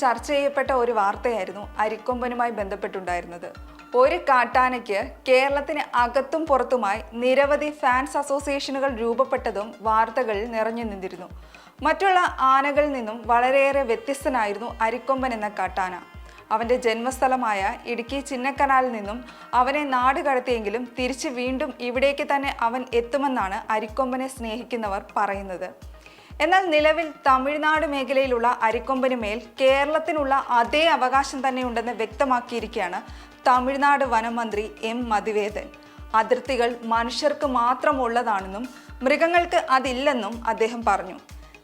ചർച്ച ചെയ്യപ്പെട്ട ഒരു വാർത്തയായിരുന്നു അരിക്കൊമ്പനുമായി ബന്ധപ്പെട്ടുണ്ടായിരുന്നത്. ഒരു കാട്ടാനയ്ക്ക് കേരളത്തിന് അകത്തും പുറത്തുമായി നിരവധി ഫാൻസ് അസോസിയേഷനുകൾ രൂപപ്പെട്ടതും വാർത്തകളിൽ നിറഞ്ഞു നിന്നിരുന്നു. മറ്റുള്ള ആനകളിൽ നിന്നും വളരെയേറെ വ്യത്യസ്തനായിരുന്നു അരിക്കൊമ്പൻ എന്ന കാട്ടാന. അവന്റെ ജന്മസ്ഥലമായ ഇടുക്കി ചിന്നക്കനാലിൽ നിന്നും അവനെ നാട് കടത്തിയെങ്കിലും തിരിച്ച് വീണ്ടും ഇവിടേക്ക് തന്നെ അവൻ എത്തുമെന്നാണ് അരിക്കൊമ്പനെ സ്നേഹിക്കുന്നവർ പറയുന്നത്. എന്നാൽ നിലവിൽ തമിഴ്നാട് മേഖലയിലുള്ള അരിക്കൊമ്പന് മേൽ കേരളത്തിനുള്ള അതേ അവകാശം തന്നെയുണ്ടെന്ന് വ്യക്തമാക്കിയിരിക്കുകയാണ് തമിഴ്നാട് വനം മന്ത്രി എം മതിവേദൻ അതിർത്തികൾ മനുഷ്യർക്ക് മാത്രമുള്ളതാണെന്നും മൃഗങ്ങൾക്ക് അതില്ലെന്നും അദ്ദേഹം പറഞ്ഞു.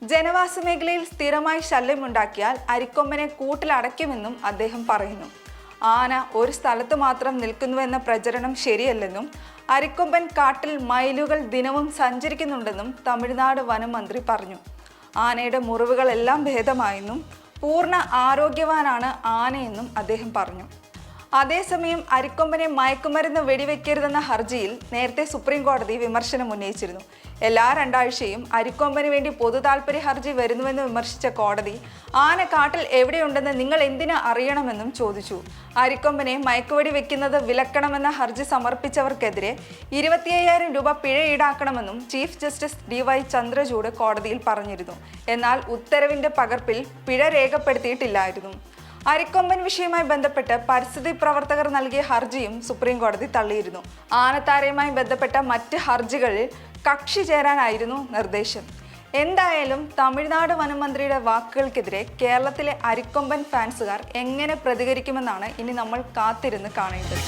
ജനവാസ മേഖലയിൽ സ്ഥിരമായി ശല്യമുണ്ടാക്കിയാൽ അരിക്കൊമ്പനെ കൂട്ടിലടയ്ക്കുമെന്നും അദ്ദേഹം പറയുന്നു. ആന ഒരു സ്ഥലത്ത് മാത്രം നിൽക്കുന്നുവെന്ന പ്രചരണം ശരിയല്ലെന്നും അരിക്കൊമ്പൻ കാട്ടിൽ മയിലുകൾ ദിനവും സഞ്ചരിക്കുന്നുണ്ടെന്നും തമിഴ്നാട് വനം മന്ത്രി പറഞ്ഞു. ആനയുടെ മുറിവുകളെല്ലാം ഭേദമായെന്നും പൂർണ ആരോഗ്യവാനാണ് ആനയെന്നും അദ്ദേഹം പറഞ്ഞു. അതേസമയം അരിക്കൊമ്പനെ മയക്കുമരുന്ന് വെടിവെക്കരുതെന്ന ഹർജിയിൽ നേരത്തെ സുപ്രീം കോടതി വിമർശനം ഉന്നയിച്ചിരുന്നു. എല്ലാ രണ്ടാഴ്ചയും അരിക്കൊമ്പന് വേണ്ടി പൊതുതാൽപര്യ ഹർജി വരുന്നുവെന്ന് വിമർശിച്ച കോടതി ആന കാട്ടിൽ എവിടെയുണ്ടെന്ന് നിങ്ങൾ എന്തിനു അറിയണമെന്നും ചോദിച്ചു. അരിക്കൊമ്പനെ മയക്കുവെടി വെക്കുന്നത് വിലക്കണമെന്ന ഹർജി സമർപ്പിച്ചവർക്കെതിരെ ഇരുപത്തി അയ്യായിരം രൂപ പിഴ ഈടാക്കണമെന്നും chief justice D Y Chandrachud കോടതിയിൽ പറഞ്ഞിരുന്നു. എന്നാൽ ഉത്തരവിന്റെ പകർപ്പിൽ പിഴ രേഖപ്പെടുത്തിയിട്ടില്ലായിരുന്നു. അരിക്കൊമ്പൻ വിഷയവുമായി ബന്ധപ്പെട്ട് പരിസ്ഥിതി പ്രവർത്തകർ നൽകിയ ഹർജിയും സുപ്രീം കോടതി തള്ളിയിരുന്നു. ആനത്താരയുമായി ബന്ധപ്പെട്ട മറ്റ് ഹർജികളിൽ കക്ഷി ചേരാനായിരുന്നു നിർദ്ദേശം. എന്തായാലും തമിഴ്നാട് വനമന്ത്രിയുടെ വാക്കുകൾക്കെതിരെ കേരളത്തിലെ അരിക്കൊമ്പൻ ഫാൻസുകാർ എങ്ങനെ പ്രതികരിക്കുമെന്നാണ് ഇനി നമ്മൾ കാത്തിരുന്ന് കാണേണ്ടത്.